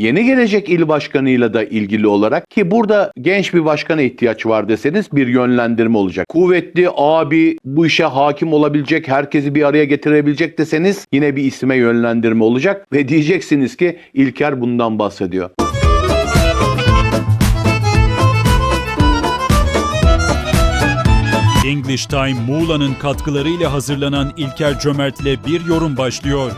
Yeni gelecek il başkanıyla da ilgili olarak ki burada genç bir başkana ihtiyaç var deseniz bir yönlendirme olacak. Kuvvetli abi bu işe hakim olabilecek, herkesi bir araya getirebilecek deseniz yine bir isme yönlendirme olacak ve diyeceksiniz ki İlker bundan bahsediyor. English Time Muğla'nın katkılarıyla hazırlanan İlker Cömert'le bir yorum başlıyor.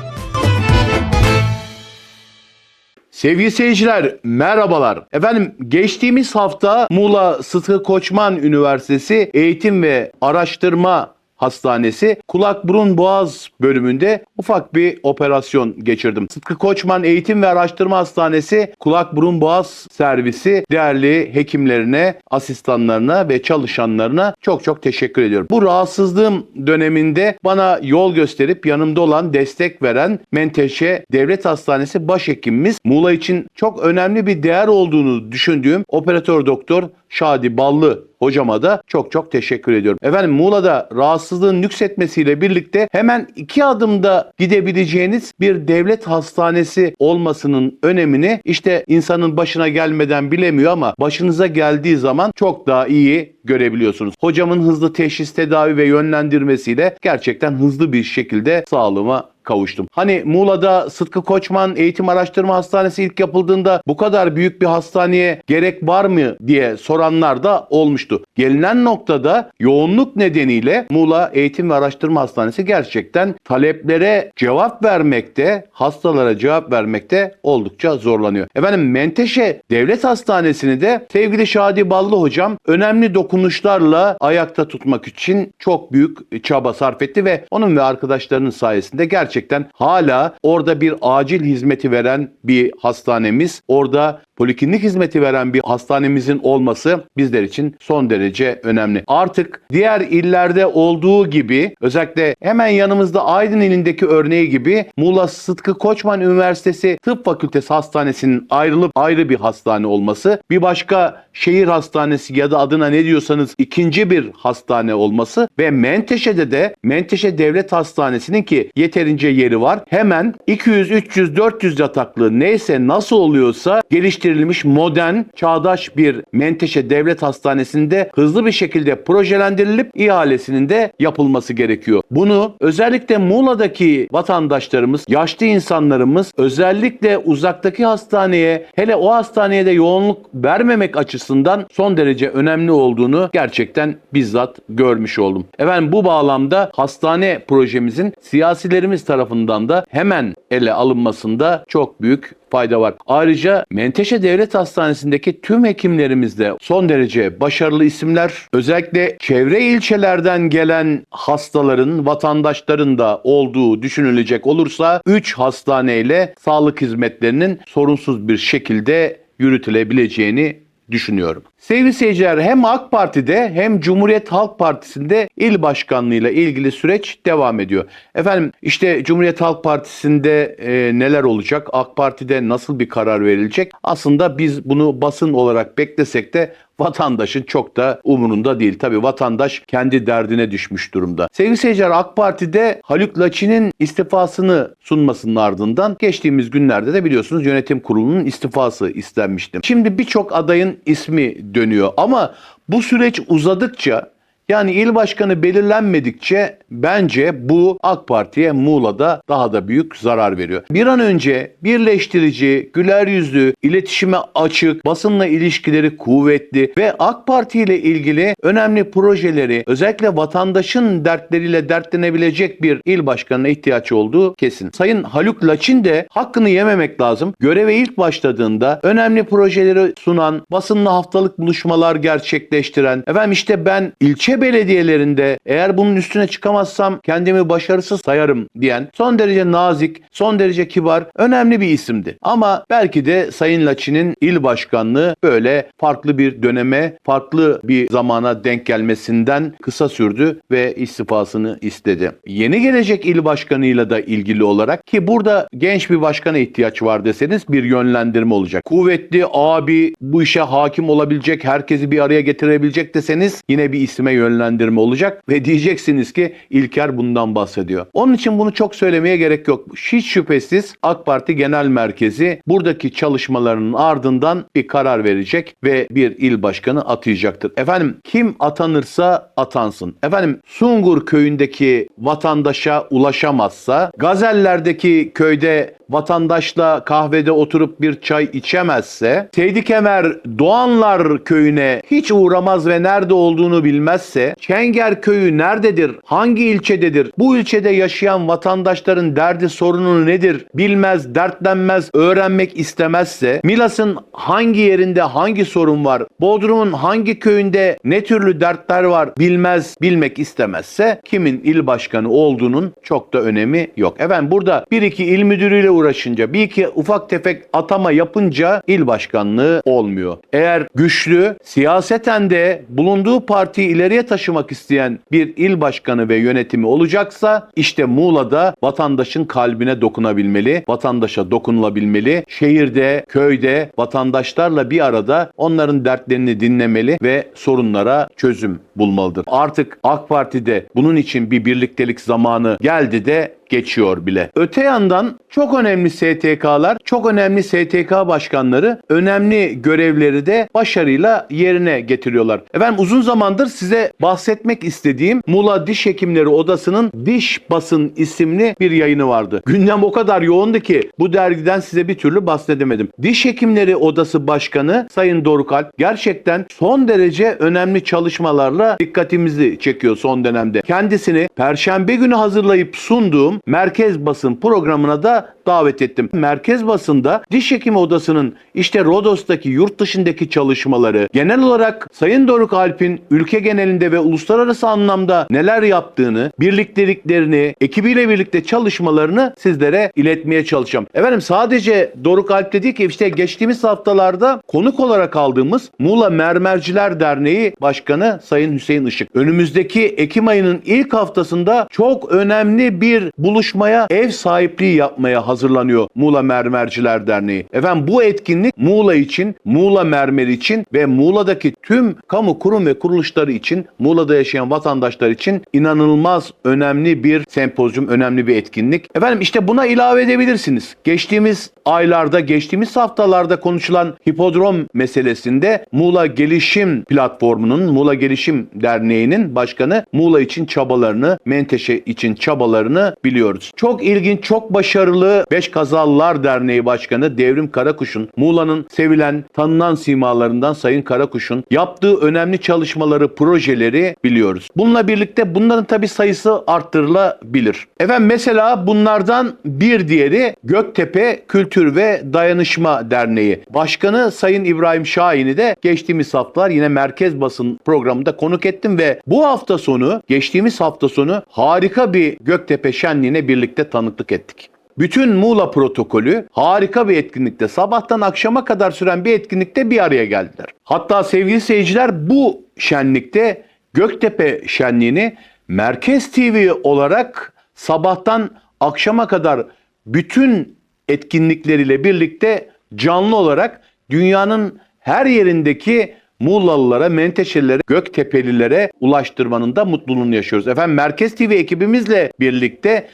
Sevgili seyirciler merhabalar. Efendim geçtiğimiz hafta Muğla Sıtkı Koçman Üniversitesi Eğitim ve Araştırma Hastanesi Kulak Burun Boğaz bölümünde ufak bir operasyon geçirdim. Sıtkı Koçman Eğitim ve Araştırma Hastanesi Kulak Burun Boğaz Servisi değerli hekimlerine, asistanlarına ve çalışanlarına çok çok teşekkür ediyorum. Bu rahatsızlığım döneminde bana yol gösterip yanımda olan, destek veren Menteşe Devlet Hastanesi başhekimimiz Muğla için çok önemli bir değer olduğunu düşündüğüm operatör doktor Şadi Ballı hocama da çok çok teşekkür ediyorum. Efendim Muğla'da rahatsızlığın nüksetmesiyle birlikte hemen iki adımda gidebileceğiniz bir devlet hastanesi olmasının önemini işte insanın başına gelmeden bilemiyor ama başınıza geldiği zaman çok daha iyi görebiliyorsunuz. Hocamın hızlı teşhis, tedavi ve yönlendirmesiyle gerçekten hızlı bir şekilde sağlığıma kavuştum. Hani Muğla'da Sıtkı Koçman Eğitim Araştırma Hastanesi ilk yapıldığında bu kadar büyük bir hastaneye gerek var mı diye soranlar da olmuştu. Gelinen noktada yoğunluk nedeniyle Muğla Eğitim ve Araştırma Hastanesi gerçekten taleplere cevap vermekte, hastalara cevap vermekte oldukça zorlanıyor. Efendim Menteşe Devlet Hastanesi'ni de sevgili Şadi Ballı hocam önemli dokunuşlarla ayakta tutmak için çok büyük çaba sarf etti ve onun ve arkadaşlarının sayesinde gerçekten hala orada bir acil hizmeti veren bir hastanemiz, orada poliklinik hizmeti veren bir hastanemizin olması bizler için son derece önemli. Artık diğer illerde olduğu gibi özellikle hemen yanımızda Aydın ilindeki örneği gibi Muğla Sıtkı Koçman Üniversitesi Tıp Fakültesi Hastanesi'nin ayrılıp ayrı bir hastane olması, bir başka şehir hastanesi ya da adına ne diyorsanız ikinci bir hastane olması ve Menteşe'de de Menteşe Devlet Hastanesi'nin ki yeterince yeri var. Hemen 200, 300, 400 yataklı neyse nasıl oluyorsa geliştirilmiş modern, çağdaş bir Menteşe Devlet Hastanesi'nde hızlı bir şekilde projelendirilip ihalesinin de yapılması gerekiyor. Bunu özellikle Muğla'daki vatandaşlarımız, yaşlı insanlarımız özellikle uzaktaki hastaneye hele o hastaneye de yoğunluk vermemek açısından son derece önemli olduğunu gerçekten bizzat görmüş oldum. Efendim bu bağlamda hastane projemizin siyasilerimiz tarafından da hemen ele alınmasında çok büyük fayda var. Ayrıca Menteşe Devlet Hastanesi'ndeki tüm hekimlerimiz de son derece başarılı isimler. Özellikle çevre ilçelerden gelen hastaların, vatandaşların da olduğu düşünülecek olursa 3 hastaneyle sağlık hizmetlerinin sorunsuz bir şekilde yürütülebileceğini düşünüyorum. Sevgili seyirciler hem AK Parti'de hem Cumhuriyet Halk Partisi'nde il başkanlığıyla ilgili süreç devam ediyor. Efendim işte Cumhuriyet Halk Partisi'nde e, neler olacak? AK Parti'de nasıl bir karar verilecek? Aslında biz bunu basın olarak beklesek de vatandaşın çok da umurunda değil. Tabi vatandaş kendi derdine düşmüş durumda. Sevgili seyirciler AK Parti'de Haluk Laçin'in istifasını sunmasının ardından geçtiğimiz günlerde de biliyorsunuz yönetim kurulunun istifası istenmişti. Şimdi birçok adayın ismi dönüyor ama bu süreç uzadıkça yani il başkanı belirlenmedikçe bence bu AK Parti'ye Muğla'da daha da büyük zarar veriyor. Bir an önce birleştirici, güler yüzlü, iletişime açık, basınla ilişkileri kuvvetli ve AK Parti ile ilgili önemli projeleri özellikle vatandaşın dertleriyle dertlenebilecek bir il başkanına ihtiyaç olduğu kesin. Sayın Haluk Laçin de hakkını yememek lazım. Göreve ilk başladığında önemli projeleri sunan, basınla haftalık buluşmalar gerçekleştiren, efendim işte ben ilçe belediyelerinde eğer bunun üstüne çıkamazsam kendimi başarısız sayarım diyen son derece nazik, son derece kibar, önemli bir isimdi. Ama belki de Sayın Laçin'in il başkanlığı böyle farklı bir döneme, farklı bir zamana denk gelmesinden kısa sürdü ve istifasını istedi. Yeni gelecek il başkanıyla da ilgili olarak ki burada genç bir başkana ihtiyaç var deseniz bir yönlendirme olacak. Kuvvetli abi bu işe hakim olabilecek, herkesi bir araya getirebilecek deseniz yine bir isime yönlendirme yönlendirme olacak ve diyeceksiniz ki İlker bundan bahsediyor. Onun için bunu çok söylemeye gerek yok. Hiç şüphesiz AK Parti Genel Merkezi buradaki çalışmalarının ardından bir karar verecek ve bir il başkanı atayacaktır. Efendim kim atanırsa atansın. Efendim Sungur köyündeki vatandaşa ulaşamazsa, Gazeller'deki köyde vatandaşla kahvede oturup bir çay içemezse, Seydi Kemer Doğanlar köyüne hiç uğramaz ve nerede olduğunu bilmezse, Çenger köyü nerededir, hangi ilçededir, bu ilçede yaşayan vatandaşların derdi sorunu nedir bilmez, dertlenmez, öğrenmek istemezse, Milas'ın hangi yerinde hangi sorun var, Bodrum'un hangi köyünde ne türlü dertler var bilmez, bilmek istemezse kimin il başkanı olduğunun çok da önemi yok. Efendim burada bir iki il müdürüyle uğraşınca, bir iki ufak tefek atama yapınca il başkanlığı olmuyor. Eğer güçlü, siyaseten de bulunduğu partiyi ileriye taşımak isteyen bir il başkanı ve yönetimi olacaksa işte Muğla'da vatandaşın kalbine dokunabilmeli, vatandaşa dokunulabilmeli. Şehirde, köyde vatandaşlarla bir arada onların dertlerini dinlemeli ve sorunlara çözüm bulmalıdır. Artık AK Parti'de bunun için bir birliktelik zamanı geldi de geçiyor bile. Öte yandan çok önemli STK'lar, çok önemli STK başkanları önemli görevleri de başarıyla yerine getiriyorlar. Efendim uzun zamandır size bahsetmek istediğim Muğla Diş Hekimleri Odası'nın Diş Basın isimli bir yayını vardı. Gündem o kadar yoğundu ki bu dergiden size bir türlü bahsedemedim. Diş Hekimleri Odası Başkanı Sayın Doruk Alp gerçekten son derece önemli çalışmalarla dikkatimizi çekiyor son dönemde. Kendisini Perşembe günü hazırlayıp sunduğum Merkez Basın programına da davet ettim. Merkez Basında Diş Hekimi Odası'nın işte Rodos'taki yurt dışındaki çalışmaları, genel olarak Sayın Doruk Alp'in ülke genelinde ve uluslararası anlamda neler yaptığını, birlikteliklerini, ekibiyle birlikte çalışmalarını sizlere iletmeye çalışacağım. Efendim sadece Doruk Alp dedi ki işte geçtiğimiz haftalarda konuk olarak aldığımız Muğla Mermerciler Derneği Başkanı Sayın Hüseyin Işık. Önümüzdeki Ekim ayının ilk haftasında çok önemli bir buluşmaya ev sahipliği yapmaya hazırlanıyor Muğla Mermerciler Derneği. Efendim bu etkinlik Muğla için, Muğla Mermeri için ve Muğla'daki tüm kamu kurum ve kuruluşları için, Muğla'da yaşayan vatandaşlar için inanılmaz önemli bir sempozyum, önemli bir etkinlik. Efendim işte buna ilave edebilirsiniz. Geçtiğimiz aylarda, geçtiğimiz haftalarda konuşulan hipodrom meselesinde Muğla Gelişim Platformu'nun, Muğla Gelişim Derneği'nin başkanı Muğla için çabalarını, Menteşe için çabalarını biliyoruz. Çok ilginç, çok başarılı Beş Kazalılar Derneği Başkanı Devrim Karakuş'un, Muğla'nın sevilen, tanınan simalarından Sayın Karakuş'un yaptığı önemli çalışmaları, projeleri biliyoruz. Bununla birlikte bunların tabi sayısı arttırılabilir. Efendim mesela bunlardan bir diğeri Göktepe Kültür ve Dayanışma Derneği. Başkanı Sayın İbrahim Şahin'i de geçtiğimiz haftalar yine Merkez Basın programında konuk ettim ve bu hafta sonu, geçtiğimiz hafta sonu harika bir Göktepe şenliğine birlikte tanıklık ettik. Bütün Muğla protokolü harika bir etkinlikte sabahtan akşama kadar süren bir etkinlikte bir araya geldiler. Hatta sevgili seyirciler bu şenlikte Göktepe şenliğini Merkez TV olarak sabahtan akşama kadar bütün etkinlikleriyle birlikte canlı olarak dünyanın her yerindeki Muğlalılara, Menteşelilere, Göktepelilere ulaştırmanın da mutluluğunu yaşıyoruz. Efendim Merkez TV ekibimizle birlikte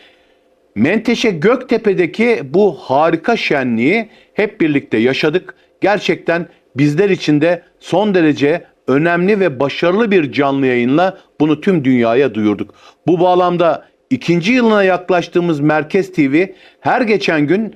Menteşe Göktepe'deki bu harika şenliği hep birlikte yaşadık. Gerçekten bizler için de son derece önemli ve başarılı bir canlı yayınla bunu tüm dünyaya duyurduk. Bu bağlamda ikinci yılına yaklaştığımız Merkez TV her geçen gün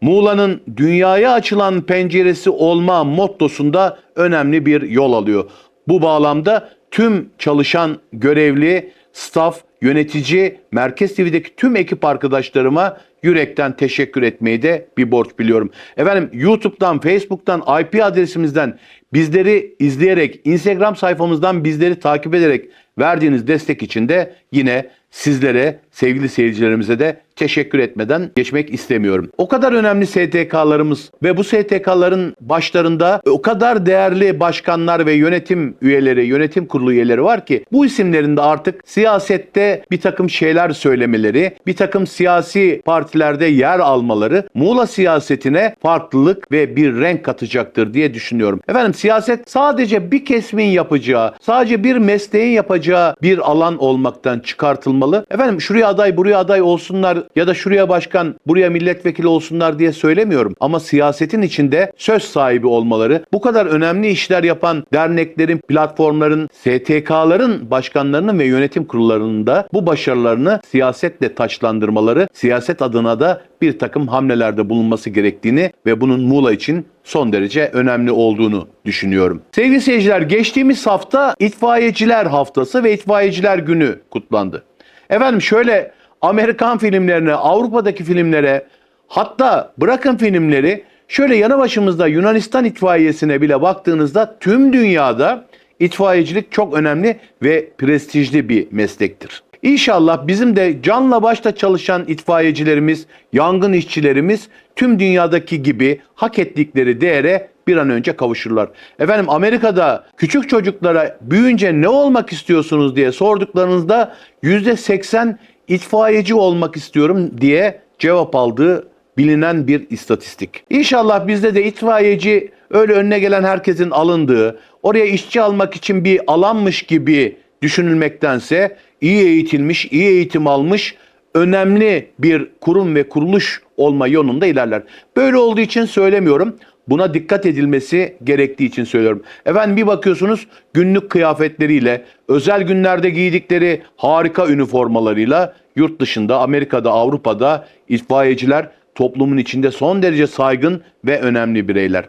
Muğla'nın dünyaya açılan penceresi olma mottosunda önemli bir yol alıyor. Bu bağlamda tüm çalışan görevli, staf, yönetici, Merkez TV'deki tüm ekip arkadaşlarıma yürekten teşekkür etmeyi de bir borç biliyorum. Efendim YouTube'dan, Facebook'tan, IP adresimizden bizleri izleyerek, Instagram sayfamızdan bizleri takip ederek verdiğiniz destek için de yine sizlere sevgili seyircilerimize de teşekkür etmeden geçmek istemiyorum. O kadar önemli STK'larımız ve bu STK'ların başlarında o kadar değerli başkanlar ve yönetim üyeleri, yönetim kurulu üyeleri var ki bu isimlerin de artık siyasette bir takım şeyler söylemeleri, bir takım siyasi partilerde yer almaları Muğla siyasetine farklılık ve bir renk katacaktır diye düşünüyorum. Efendim siyaset sadece bir kesimin yapacağı, sadece bir mesleğin yapacağı bir alan olmaktan çıkartılmalı. Efendim şuraya aday, buraya aday olsunlar ya da şuraya başkan, buraya milletvekili olsunlar diye söylemiyorum. Ama siyasetin içinde söz sahibi olmaları, bu kadar önemli işler yapan derneklerin, platformların, STK'ların başkanlarının ve yönetim kurullarının da bu başarılarını siyasetle taçlandırmaları, siyaset adına da bir takım hamlelerde bulunması gerektiğini ve bunun Muğla için son derece önemli olduğunu düşünüyorum. Sevgili seyirciler geçtiğimiz hafta itfaiyeciler haftası ve itfaiyeciler günü kutlandı. Efendim şöyle Amerikan filmlerine, Avrupa'daki filmlere hatta bırakın filmleri şöyle yanı başımızda Yunanistan itfaiyesine bile baktığınızda tüm dünyada itfaiyecilik çok önemli ve prestijli bir meslektir. İnşallah bizim de canla başla çalışan itfaiyecilerimiz, yangın işçilerimiz tüm dünyadaki gibi hak ettikleri değere bir an önce kavuşurlar. Efendim Amerika'da küçük çocuklara büyüyünce ne olmak istiyorsunuz diye sorduklarınızda %80 itfaiyeci olmak istiyorum diye cevap aldığı bilinen bir istatistik. İnşallah bizde de itfaiyeci öyle önüne gelen herkesin alındığı, oraya işçi almak için bir alanmış gibi düşünülmektense iyi eğitilmiş, iyi eğitim almış, önemli bir kurum ve kuruluş olma yolunda ilerler. Böyle olduğu için söylemiyorum. Buna dikkat edilmesi gerektiği için söylüyorum. Efendim bir bakıyorsunuz günlük kıyafetleriyle, özel günlerde giydikleri harika üniformalarıyla yurt dışında, Amerika'da, Avrupa'da itfaiyeciler toplumun içinde son derece saygın ve önemli bireyler.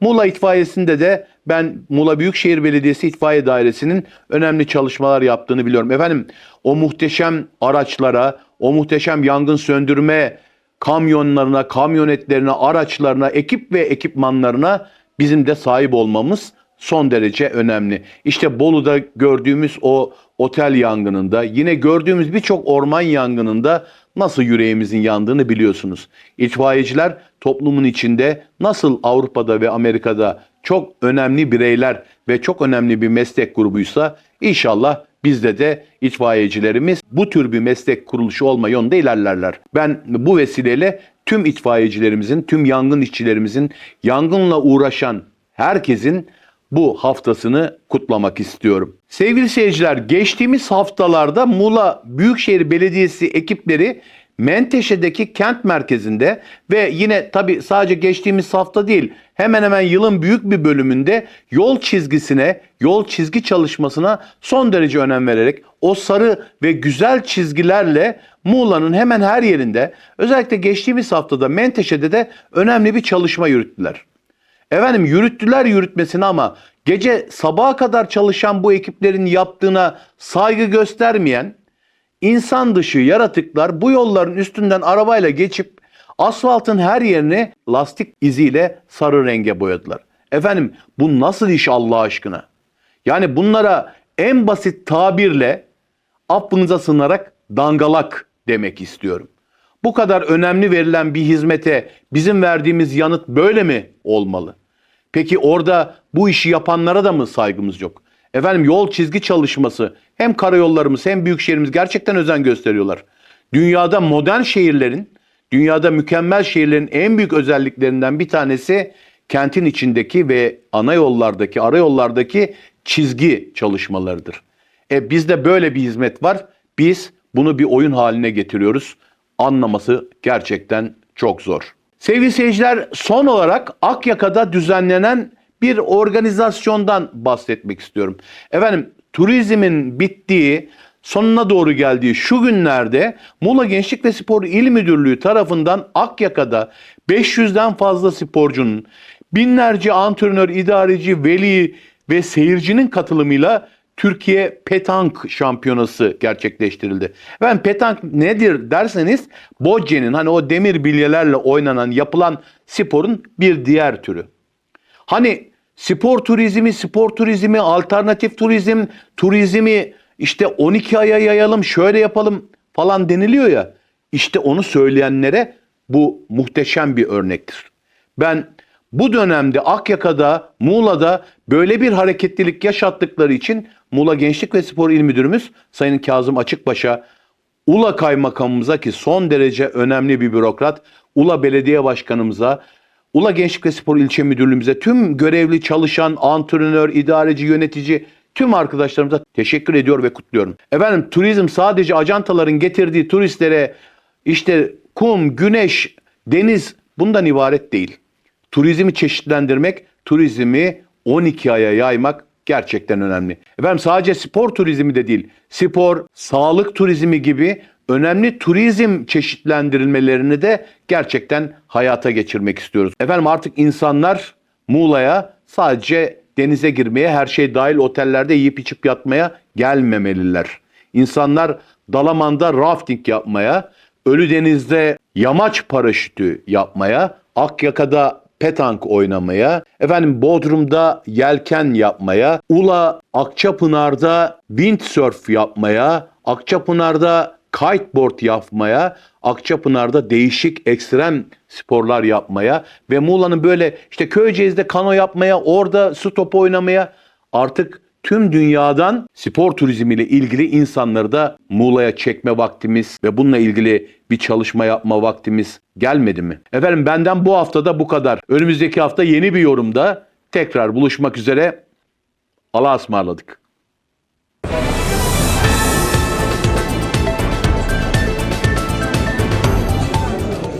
Muğla itfaiyesinde de ben Muğla Büyükşehir Belediyesi İtfaiye Dairesi'nin önemli çalışmalar yaptığını biliyorum. Efendim o muhteşem araçlara, o muhteşem yangın söndürme kamyonlarına, kamyonetlerine, araçlarına, ekip ve ekipmanlarına bizim de sahip olmamız son derece önemli. İşte Bolu'da gördüğümüz o otel yangınında, yine gördüğümüz birçok orman yangınında nasıl yüreğimizin yandığını biliyorsunuz. İtfaiyeciler toplumun içinde nasıl Avrupa'da ve Amerika'da çok önemli bireyler ve çok önemli bir meslek grubuysa inşallah bizde de itfaiyecilerimiz bu tür bir meslek kuruluşu olma yolunda ilerlerler. Ben bu vesileyle tüm itfaiyecilerimizin, tüm yangın işçilerimizin, yangınla uğraşan herkesin bu haftasını kutlamak istiyorum. Sevgili seyirciler, geçtiğimiz haftalarda Muğla Büyükşehir Belediyesi ekipleri Menteşe'deki kent merkezinde ve yine tabi sadece geçtiğimiz hafta değil hemen hemen yılın büyük bir bölümünde yol çizgisine, yol çizgi çalışmasına son derece önem vererek o sarı ve güzel çizgilerle Muğla'nın hemen her yerinde özellikle geçtiğimiz haftada Menteşe'de de önemli bir çalışma yürüttüler. Efendim yürüttüler yürütmesini ama gece sabaha kadar çalışan bu ekiplerin yaptığına saygı göstermeyen insan dışı yaratıklar bu yolların üstünden arabayla geçip asfaltın her yerini lastik iziyle sarı renge boyadılar. Efendim bu nasıl iş Allah aşkına? Yani bunlara en basit tabirle affınıza sığınarak dangalak demek istiyorum. Bu kadar önemli verilen bir hizmete bizim verdiğimiz yanıt böyle mi olmalı? Peki orada bu işi yapanlara da mı saygımız yok? Efendim yol çizgi çalışması hem karayollarımız hem büyükşehirimiz gerçekten özen gösteriyorlar. Dünyada modern şehirlerin, dünyada mükemmel şehirlerin en büyük özelliklerinden bir tanesi kentin içindeki ve ana yollardaki, ara yollardaki çizgi çalışmalarıdır. E bizde böyle bir hizmet var. Biz bunu bir oyun haline getiriyoruz. Anlaması gerçekten çok zor. Sevgili seyirciler son olarak Akyaka'da düzenlenen bir organizasyondan bahsetmek istiyorum. Efendim turizmin bittiği, sonuna doğru geldiği şu günlerde Muğla Gençlik ve Spor İl Müdürlüğü tarafından Akyaka'da 500'den fazla sporcunun, binlerce antrenör, idareci, veli ve seyircinin katılımıyla Türkiye Petank Şampiyonası gerçekleştirildi. Ben petank nedir derseniz boccenin hani o demir bilyelerle oynanan yapılan sporun bir diğer türü. Hani spor turizmi, spor turizmi, alternatif turizm, turizmi işte 12 aya yayalım, şöyle yapalım falan deniliyor ya. İşte onu söyleyenlere bu muhteşem bir örnektir. Ben bu dönemde Akyaka'da, Muğla'da böyle bir hareketlilik yaşattıkları için Muğla Gençlik ve Spor İl Müdürümüz Sayın Kazım Açıkbaş'a Ula Kaymakamımıza ki son derece önemli bir bürokrat, Ula Belediye Başkanımıza, Ula Gençlik ve Spor İlçe Müdürlüğümüze, tüm görevli çalışan, antrenör, idareci, yönetici, tüm arkadaşlarımıza teşekkür ediyor ve kutluyorum. Efendim turizm sadece ajantaların getirdiği turistlere işte kum, güneş, deniz bundan ibaret değil. Turizmi çeşitlendirmek, turizmi 12 aya yaymak gerçekten önemli. Efendim sadece spor turizmi de değil, spor, sağlık turizmi gibi önemli turizm çeşitlendirilmelerini de gerçekten hayata geçirmek istiyoruz. Efendim artık insanlar Muğla'ya sadece denize girmeye, her şey dahil otellerde yiyip içip yatmaya gelmemeliler. İnsanlar Dalaman'da rafting yapmaya, Ölüdeniz'de yamaç paraşütü yapmaya, Akyaka'da petank oynamaya, efendim Bodrum'da yelken yapmaya, Ula Akçapınar'da windsurf yapmaya, Akçapınar'da kiteboard yapmaya, Akçapınar'da değişik ekstrem sporlar yapmaya ve Muğla'nın böyle işte Köyceğiz'de kano yapmaya, orada su topu oynamaya artık tüm dünyadan spor turizmiyle ilgili insanları da Muğla'ya çekme vaktimiz ve bununla ilgili bir çalışma yapma vaktimiz gelmedi mi? Efendim benden bu haftada bu kadar. Önümüzdeki hafta yeni bir yorumda tekrar buluşmak üzere. Allah'a ısmarladık.